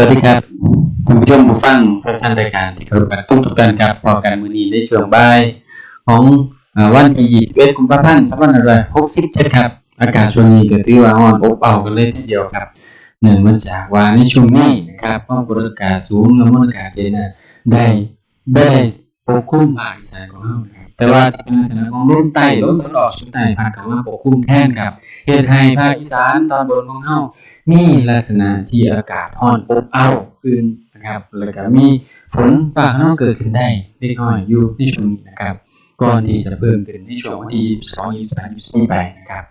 สวัสดีครับท่านผู้ชมผู้ฟังทุกท่านรายการที่เคารพกันทุกทุกท่านครับพอกันมือนี้ในช่วงบ่ายของวันที่21กุมภาพันธ์2567ครับ อากาศช่วงนี้ก็ถือว่าร้อนอบอ้าวกันเลยทีเดียวครับเนื่องมาจากว่าในช่วงนี้นะครับความกดอากาศสูงและมวลอากาศเย็นได้ได้ปกคลุมภาคอีสานของเราครับแต่ว่าจะเป็นลักษณะของลมใต้ลมตะวันออกเฉียงใต้พัดเข้ามาปกคลุมแทนครับเฮ็ดให้ภาคอีสานตอนบนของเฮา มีลักษณะที่อากาศร้อนอบอ้าวขึ้นนะครับแล้วก็มีฝนฟ้าขนองเกิดขึ้นได้เล็กน้อยอยู่ในช่วงนี้นะครับก่อนที่จะเพิ่มขึ้นในช่วงวันที่22 23 24ไปนะครับ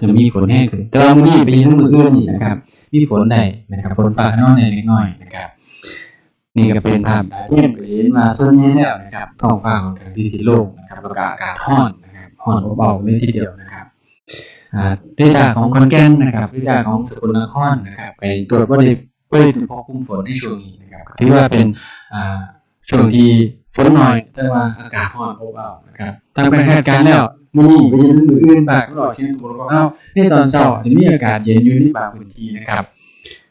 จะมีฝนแห้งขึ้นแต่ว่ามื้อนี้ไปยังมื้ออื่นนี่นะครับ มีฝนได้นะครับ ฝนฟ้าขนองได้เล็กน้อยนะครับ นี่ก็เป็นภาพดาวเทียมเห็นว่าส่วนใหญ่แล้วนะครับท้องฟ้าของทางที่สีโล่งนะครับแล้วก็อากาศร้อนนะครับร้อนอบอ้าวเลยทีเดียวนะครับ อ่าเรดาร์ของคอนแกนนะครับเรดาร์ของสกลนครนะครับไปตรวจว่าได้ไม่ได้ถูกควบคุมฝนในช่วงนี้นะครับถือว่าเป็นอ่าช่วงที่ฝนน้อย แต่ว่าอากาศร้อนอบอ้าวนะครับตามการคาดการณ์แล้วมื้อนี้ไปจนถึงมื้ออื่นภาคตะวันออกเฉียงตะวันตกของเราในตอนเช้าจะมีอากาศเย็นอยู่ในบางพื้นที่นะครับ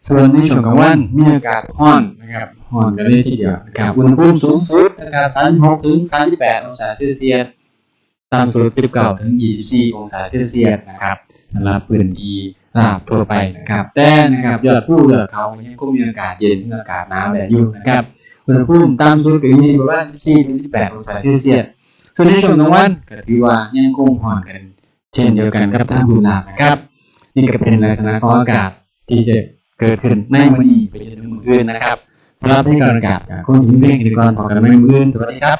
ส่วนในช่วงกลางวันมีอากาศร้อนนะครับร้อนกันเลยทีเดียวนะครับอุณหภูมิสูงสุดนะครับ36ถึง38องศาเซลเซียส ต่ำสุด 19 ถึง 24 องศาเซลเซียสนะครับสำหรับพื้นที่ราบทั่วไปนะครับ แต่นะครับยอดภูยอดเขายังคงมีอากาศเย็นอากาศหนาวแบบอยู่นะครับอุณหภูมิต่ำสุดอยู่ที่ประมาณ 14 ถึง 18 องศาเซลเซียส ส่วนในช่วงกลางวันก็ถือว่ายังคงร้อนกัน เช่นเดียวกันกับทางพื้นราบนะครับ นี่ก็เป็นลักษณะของอากาศที่จะเกิดขึ้นในมื้อนี้ไปจนถึงมื้ออื่นนะครับสำหรับที่การอากาศคงจะมีเพียงแค่นี้ก่อนพบกันใหม่ในมื้ออื่นสวัสดีครับ